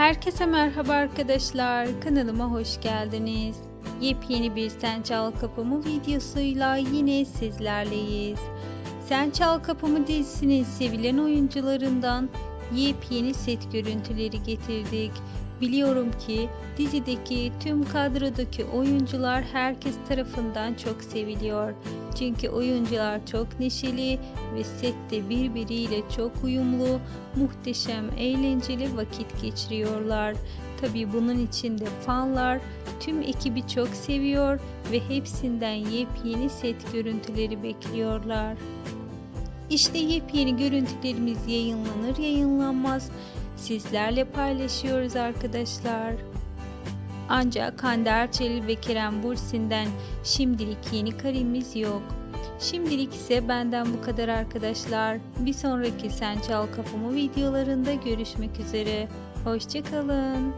Herkese merhaba arkadaşlar. Kanalıma hoş geldiniz. Yepyeni bir Sen Çal Kapımı videosuyla yine sizlerleyiz. Sen Çal Kapımı dizisinin sevilen oyuncularından yepyeni set görüntüleri getirdik. Biliyorum ki dizideki tüm kadrodaki oyuncular herkes tarafından çok seviliyor. Çünkü oyuncular çok neşeli ve sette birbiriyle çok uyumlu, muhteşem, eğlenceli vakit geçiriyorlar. Tabi bunun için de fanlar tüm ekibi çok seviyor ve hepsinden yepyeni set görüntüleri bekliyorlar. İşte yepyeni görüntülerimiz yayınlanır yayınlanmaz sizlerle paylaşıyoruz arkadaşlar. Ancak Hande Erçel ve Kerem Bursin'den şimdilik yeni karemiz yok. Şimdilik ise benden bu kadar arkadaşlar. Bir sonraki Sen Çal Kapımı videolarında görüşmek üzere. Hoşçakalın.